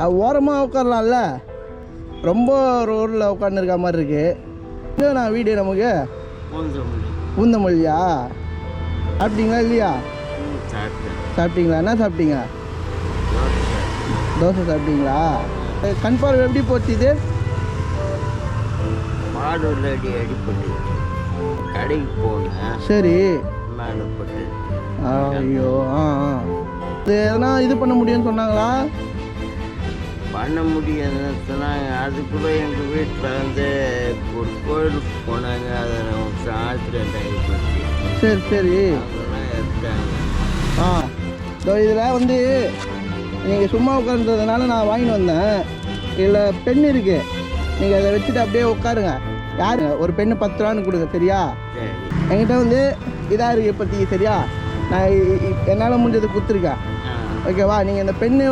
ஓரமாக உட்காரலாம்ல. ரொம்ப ரோடில் உட்காந்துருக்க மாதிரி இருக்கு. இங்கே நான் வீடு நமக்கு? பூந்தமல்லியா? சாப்பிட்டீங்களா இல்லையா? சாப்பிட்டீங்களா? என்ன சாப்பிட்டீங்க? தோசை சாப்பிட்டீங்களா? கண் பார்வை எப்படி போச்சு இது? மாடூரில் அடி அடிப்பட்டு கடைக்கு போனேன். சரி. மேலே பட்டு. ஐயோ ஆ. இது எதனா இது பண்ண முடியும்னு சொன்னாங்களா? பண்ண முடியாதுன்னு அதுக்குள்ள எங்கள் வீட்டில் வந்து ஒரு கோயிலுக்கு போனாங்க. அதை ஆக்சிடென்ட் ஆகி போச்சு சரி சரி. ஆ. இதோ இதில் வந்து நீங்கள் சும்மா உட்காந்துறதுனால நான் வாங்கிட்டு வந்தேன். இதில் பென் இருக்கு. நீங்கள் அதை வச்சுட்டு அப்படியே உட்காருங்க. யாரு? ஒரு பெண்ணு பத்து ரூபான்னு கொடுங்க சரியா? சரி. என்கிட்ட வந்து இதாக இருக்கு இப்போதைக்கு சரியா? நான் என்னால் முடிஞ்சது கொடுத்துருக்கேன். ஓகேவா? நீங்கள் இந்த பெண்ணு